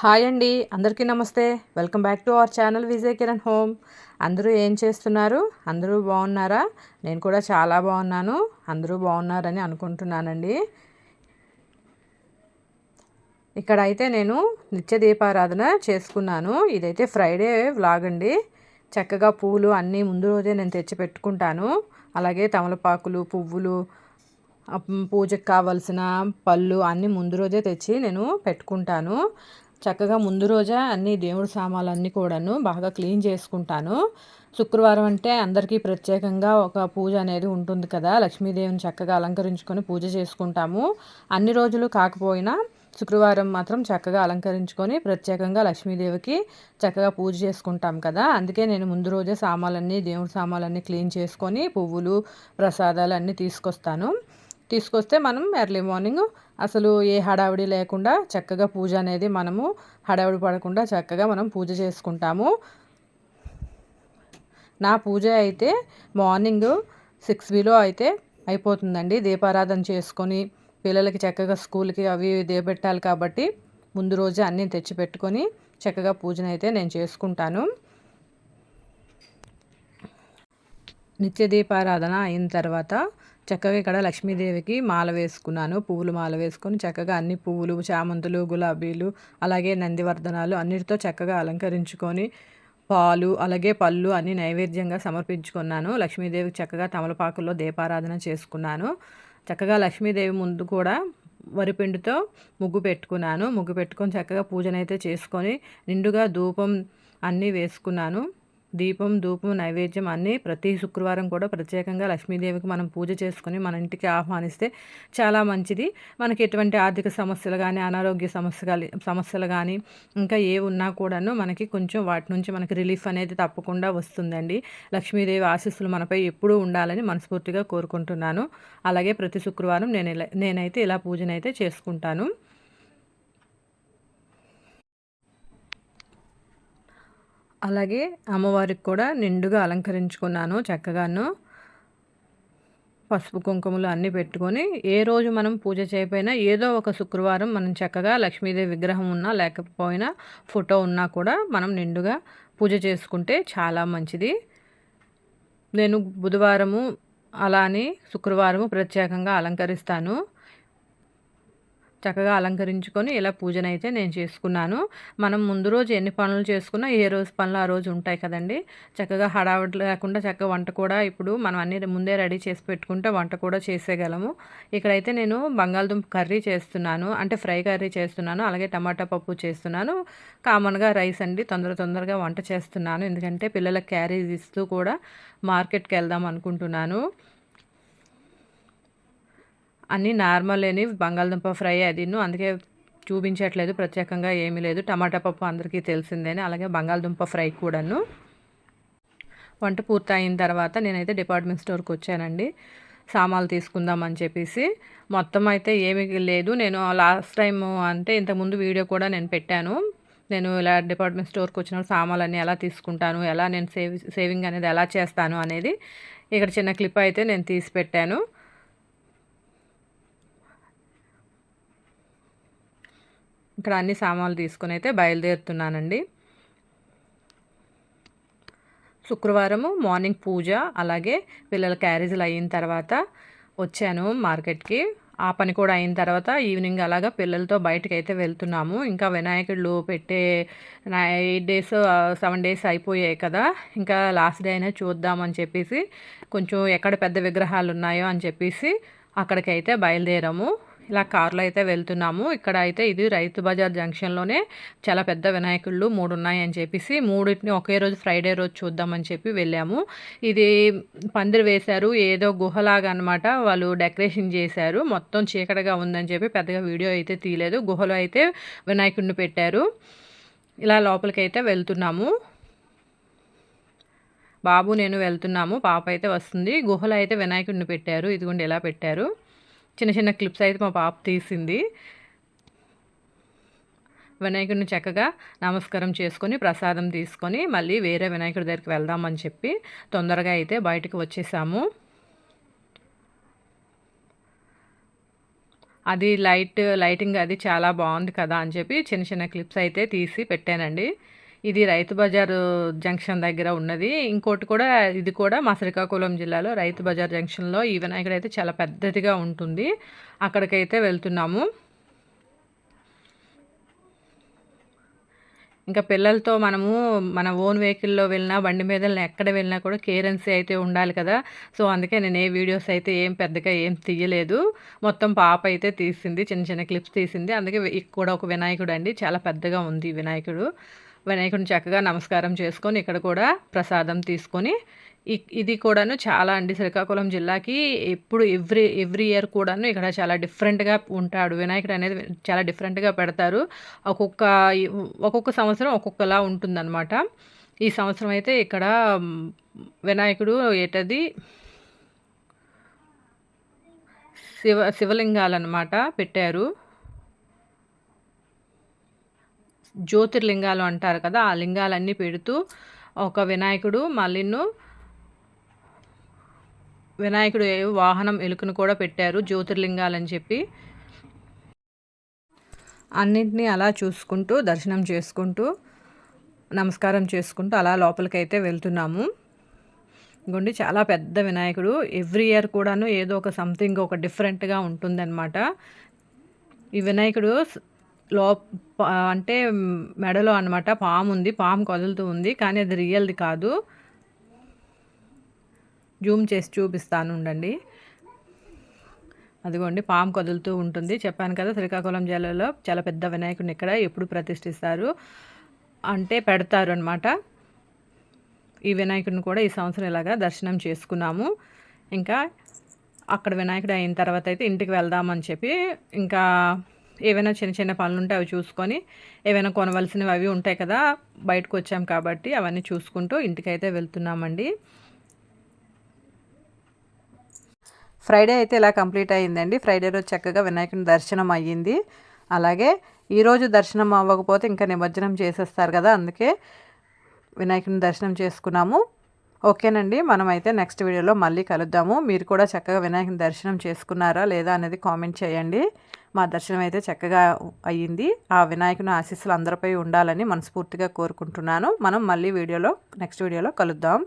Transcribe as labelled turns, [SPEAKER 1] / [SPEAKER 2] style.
[SPEAKER 1] Hi అండి అందరికీ నమస్తే. Welcome back to our channel Vijay Kiran home. అందరూ ఏం చేస్తున్నారు? అందరూ బాగున్నారా? నేను కూడా చాలా బాగున్నాను. అందరూ బాగున్నారని అనుకుంటున్నానండి. ఇక్కడ అయితే నేను నిత్య దీపారాధన చేసుకున్నాను. ఇదైతే ఫ్రైడే వ్లాగ్ అండి. చక్కగా పూలు అన్నీ ముందు రోజే నేను తెచ్చి పెట్టుకుంటాను. అలాగే తమలపాకులు పువ్వులు పూజకు కావలసిన పళ్ళు అన్నీ ముందు రోజే తెచ్చి నేను పెట్టుకుంటాను. చక్కగా ముందు రోజే అన్ని దేవుడి సామాన్లు అన్నీ కూడాను బాగా క్లీన్ చేసుకుంటాను. శుక్రవారం అంటే అందరికీ ప్రత్యేకంగా ఒక పూజ అనేది ఉంటుంది కదా. లక్ష్మీదేవిని చక్కగా అలంకరించుకొని పూజ చేసుకుంటాము. అన్ని రోజులు కాకపోయినా శుక్రవారం మాత్రం చక్కగా అలంకరించుకొని ప్రత్యేకంగా లక్ష్మీదేవికి చక్కగా పూజ చేసుకుంటాం కదా. అందుకే నేను ముందు రోజే సామాన్లన్నీ దేవుడి సామాన్లన్నీ క్లీన్ చేసుకొని పువ్వులు ప్రసాదాలు అన్నీ తీసుకొస్తాను. తీసుకొస్తే మనం ఎర్లీ మార్నింగ్ అసలు ఏ హడావిడి లేకుండా చక్కగా పూజ అనేది మనము హడావిడి పడకుండా చక్కగా మనం పూజ చేసుకుంటాము. నా పూజ అయితే మార్నింగ్ సిక్స్ బిలో అయితే అయిపోతుందండి. దీపారాధన చేసుకొని పిల్లలకి చక్కగా స్కూల్కి అవి దేపెట్టాలి కాబట్టి ముందు రోజే అన్నీ తెచ్చిపెట్టుకొని చక్కగా పూజనైతే అయితే నేను చేసుకుంటాను. నిత్య దీపారాధన అయిన తర్వాత చక్కగా ఇక్కడ లక్ష్మీదేవికి మాల వేసుకున్నాను. పువ్వులు మాల వేసుకొని చక్కగా అన్ని పువ్వులు చామంతులు గులాబీలు అలాగే నందివర్ధనాలు అన్నిటితో చక్కగా అలంకరించుకొని పాలు అలాగే పళ్ళు అన్ని నైవేద్యంగా సమర్పించుకున్నాను. లక్ష్మీదేవికి చక్కగా తమలపాకుల్లో దీపారాధన చేసుకున్నాను. చక్కగా లక్ష్మీదేవి ముందు కూడా వరిపిండితో ముగ్గు పెట్టుకున్నాను. ముగ్గు పెట్టుకొని చక్కగా పూజనైతే చేసుకొని నిండుగా ధూపం అన్నీ వేసుకున్నాను. దీపం ధూపం నైవేద్యం అన్నీ ప్రతి శుక్రవారం కూడా ప్రత్యేకంగా లక్ష్మీదేవికి మనం పూజ చేసుకుని మన ఇంటికి ఆహ్వానిస్తే చాలా మంచిది. మనకి ఎటువంటి ఆర్థిక సమస్యలు కానీ అనారోగ్య సమస్య సమస్యలు కానీ ఇంకా ఏ ఉన్నా కూడాను మనకి కొంచెం వాటి నుంచి మనకి రిలీఫ్ అనేది తప్పకుండా వస్తుందండి. లక్ష్మీదేవి ఆశీస్సులు మనపై ఎప్పుడూ ఉండాలని మనస్ఫూర్తిగా కోరుకుంటున్నాను. అలాగే ప్రతి శుక్రవారం నేను నేనైతే ఇలా పూజనైతే చేసుకుంటాను. అలాగే అమ్మవారికి కూడా నిండుగా అలంకరించుకున్నాను చక్కగాను. పసుపు కుంకుమలు అన్నీ పెట్టుకొని ఏ రోజు మనం పూజ చేయకపోయినా ఏదో ఒక శుక్రవారం మనం చక్కగా లక్ష్మీదేవి విగ్రహం ఉన్నా లేకపోయినా ఫోటో ఉన్నా కూడా మనం నిండుగా పూజ చేసుకుంటే చాలా మంచిది. నేను బుధవారము అలానే శుక్రవారము ప్రత్యేకంగా అలంకరిస్తాను. చక్కగా అలంకరించుకొని ఇలా పూజనైతే నేను చేసుకున్నాను. మనం ముందు రోజు ఎన్ని పనులు చేసుకున్నా ఏ రోజు పనులు ఆ రోజు ఉంటాయి కదండి. చక్కగా హడావిడి లేకుండా చక్కగా వంట కూడా ఇప్పుడు మనం అన్ని ముందే రెడీ చేసి పెట్టుకుంటే వంట కూడా చేసేయగలము. ఇక్కడైతే నేను బంగాళదుంప కర్రీ చేస్తున్నాను. అంటే ఫ్రై కర్రీ చేస్తున్నాను. అలాగే టమాటా పప్పు చేస్తున్నాను. కామన్గా రైస్ అండి. తొందర తొందరగా వంట చేస్తున్నాను. ఎందుకంటే పిల్లలకు క్యారీస్ ఇస్తూ కూడా మార్కెట్కి వెళ్దాం అనుకుంటున్నాను. అన్నీ నార్మల్ అని బంగాళదుంప ఫ్రై అదిను అందుకే చూపించట్లేదు ప్రత్యేకంగా ఏమీ లేదు. టమాటా పప్పు అందరికీ తెలిసిందేనే అలాగే బంగాళదుంప ఫ్రై కూడాను. వంట పూర్తయిన తర్వాత నేనైతే డిపార్ట్మెంట్ స్టోర్కి వచ్చానండి. సామాన్లు తీసుకుందామని చెప్పేసి. మొత్తం అయితే ఏమీ లేదు. నేను లాస్ట్ టైం అంటే ఇంతకుముందు వీడియో కూడా నేను పెట్టాను. నేను ఇలా డిపార్ట్మెంట్ స్టోర్కి వచ్చిన సామాన్లన్నీ ఎలా తీసుకుంటాను ఎలా నేను సేవ్ సేవింగ్ అనేది ఎలా చేస్తాను అనేది ఇక్కడ చిన్న క్లిప్ అయితే నేను తీసి పెట్టాను. ఇక్కడ అన్ని సామాన్లు తీసుకుని అయితే బయలుదేరుతున్నానండి. శుక్రవారము మార్నింగ్ పూజ అలాగే పిల్లల క్యారేజీలు అయిన తర్వాత వచ్చాను మార్కెట్కి. ఆ పని కూడా అయిన తర్వాత ఈవినింగ్ అలాగా పిల్లలతో బయటకు అయితే వెళ్తున్నాము. ఇంకా వినాయకుడు పెట్టే ఎయిట్ డేస్ సెవెన్ డేస్ అయిపోయాయి కదా. ఇంకా లాస్ట్ డే అయినా చూద్దామని చెప్పేసి కొంచెం ఎక్కడ పెద్ద విగ్రహాలు ఉన్నాయో అని చెప్పేసి అక్కడికైతే బయలుదేరాము. ఇలా కార్లో అయితే వెళ్తున్నాము. ఇక్కడ అయితే ఇది రైతు బజార్ జంక్షన్లోనే చాలా పెద్ద వినాయకుళ్ళు మూడు ఉన్నాయని చెప్పేసి మూడింటిని ఒకే రోజు ఫ్రైడే రోజు చూద్దామని చెప్పి వెళ్ళాము. ఇది పందిరి వేశారు. ఏదో గుహలాగా అనమాట వాళ్ళు డెకరేషన్ చేశారు. మొత్తం చీకటిగా ఉందని చెప్పి పెద్దగా వీడియో అయితే తీయలేదు. గుహలో అయితే వినాయకుడిని పెట్టారు. ఇలా లోపలికి అయితే వెళ్తున్నాము. బాబు నేను వెళ్తున్నాము. పాప అయితే వస్తుంది. గుహలో అయితే వినాయకుడిని పెట్టారు. ఇదిగోండి ఎలా పెట్టారు. చిన్న చిన్న క్లిప్స్ అయితే మా పాప తీసింది. వినాయకుడిని చక్కగా నమస్కారం చేసుకొని ప్రసాదం తీసుకొని మళ్ళీ వేరే వినాయకుడి దగ్గరికి వెళ్దామని చెప్పి తొందరగా అయితే బయటకు వచ్చేసాము. అది లైట్ లైటింగ్ అది చాలా బాగుంది కదా అని చెప్పి చిన్న చిన్న క్లిప్స్ అయితే తీసి పెట్టానండి. ఇది రైతు బజార్ జంక్షన్ దగ్గర ఉన్నది. ఇంకోటి కూడా ఇది కూడా మా శ్రీకాకుళం జిల్లాలో రైతు బజార్ జంక్షన్లో ఈ వినాయకుడు అయితే చాలా పెద్దదిగా ఉంటుంది. అక్కడికైతే వెళ్తున్నాము. ఇంకా పిల్లలతో మనము మన ఓన్ వెహికల్లో వెళ్ళినా బండి మీద ఎక్కడ వెళ్ళినా కూడా కేరెన్సీ అయితే ఉండాలి కదా. సో అందుకే నేను ఏ వీడియోస్ అయితే ఏం పెద్దగా ఏం తీయలేదు. మొత్తం పాప అయితే తీసింది చిన్న చిన్న క్లిప్స్ తీసింది. అందుకే కూడా ఒక వినాయకుడు అండి. చాలా పెద్దగా ఉంది వినాయకుడు. వినాయకుడిని చక్కగా నమస్కారం చేసుకొని ఇక్కడ కూడా ప్రసాదం తీసుకొని ఇది కూడాను చాలా అండి. శ్రీకాకుళం జిల్లాకి ఎప్పుడు ఎవ్రీ ఎవ్రీ ఇయర్ కూడాను ఇక్కడ చాలా డిఫరెంట్గా ఉంటాడు. వినాయకుడు అనేది చాలా డిఫరెంట్గా పెడతారు. ఒక్కొక్క ఒక్కొక్క సంవత్సరం ఒక్కొక్కలా ఉంటుందన్నమాట. ఈ సంవత్సరం అయితే ఇక్కడ వినాయకుడు ఏటది? శివ శివలింగాలన్నమాట పెట్టారు. జ్యోతిర్లింగాలు అంటారు కదా ఆ లింగాలన్నీ పెడుతూ ఒక వినాయకుడు మళ్ళీను వినాయకుడు వాహనం ఎలుకను కూడా పెట్టారు జ్యోతిర్లింగాలని చెప్పి. అన్నింటినీ అలా చూసుకుంటూ దర్శనం చేసుకుంటూ నమస్కారం చేసుకుంటూ అలా లోపలికైతే వెళ్తున్నాము. ఇంకోండి చాలా పెద్ద వినాయకుడు. ఎవ్రీ ఇయర్ కూడాను ఏదో ఒక సంథింగ్ ఒక డిఫరెంట్గా ఉంటుందన్నమాట. ఈ వినాయకుడు లో అంటే మెడలో అనమాట పాము ఉంది పాము కదులుతూ ఉంది కానీ అది రియల్ది కాదు. జూమ్ చేసి చూపిస్తాను ఉండండి. అదిగోండి పాము కదులుతూ ఉంటుంది. చెప్పాను కదా శ్రీకాకుళం జిల్లాలో చాలా పెద్ద వినాయకుడిని ఇక్కడ ఎప్పుడు ప్రతిష్ఠిస్తారు అంటే పెడతారు అనమాట ఈ వినాయకుడిని కూడా ఈ సంవత్సరం ఇలాగా దర్శనం చేసుకున్నాము. ఇంకా అక్కడ వినాయకుడు అయిన తర్వాత అయితే ఇంటికి వెళ్దామని చెప్పి ఇంకా ఏవైనా చిన్న చిన్న పనులు ఉంటే అవి చూసుకొని ఏవైనా కొనవలసినవి అవి ఉంటాయి కదా బయటకు వచ్చాం కాబట్టి అవన్నీ చూసుకుంటూ ఇంటికైతే వెళ్తున్నామండి. ఫ్రైడే అయితే ఇలా కంప్లీట్ అయ్యిందండి. ఫ్రైడే రోజు చక్కగా వినాయకుని దర్శనం అయ్యింది. అలాగే ఈరోజు దర్శనం అవ్వకపోతే ఇంకా నిమజ్జనం చేసేస్తారు కదా అందుకే వినాయకుని దర్శనం చేసుకున్నాము. ఓకేనండి మనమైతే నెక్స్ట్ వీడియోలో మళ్ళీ కలుద్దాము. మీరు కూడా చక్కగా వినాయకుని దర్శనం చేసుకున్నారా లేదా అనేది కామెంట్ చేయండి. మా దర్శనం అయితే చక్కగా అయ్యింది. ఆ వినాయకుని ఆశీస్సులు అందరిపై ఉండాలని మనస్ఫూర్తిగా కోరుకుంటున్నాను. మనం మళ్ళీ వీడియోలో నెక్స్ట్ వీడియోలో కలుద్దాం.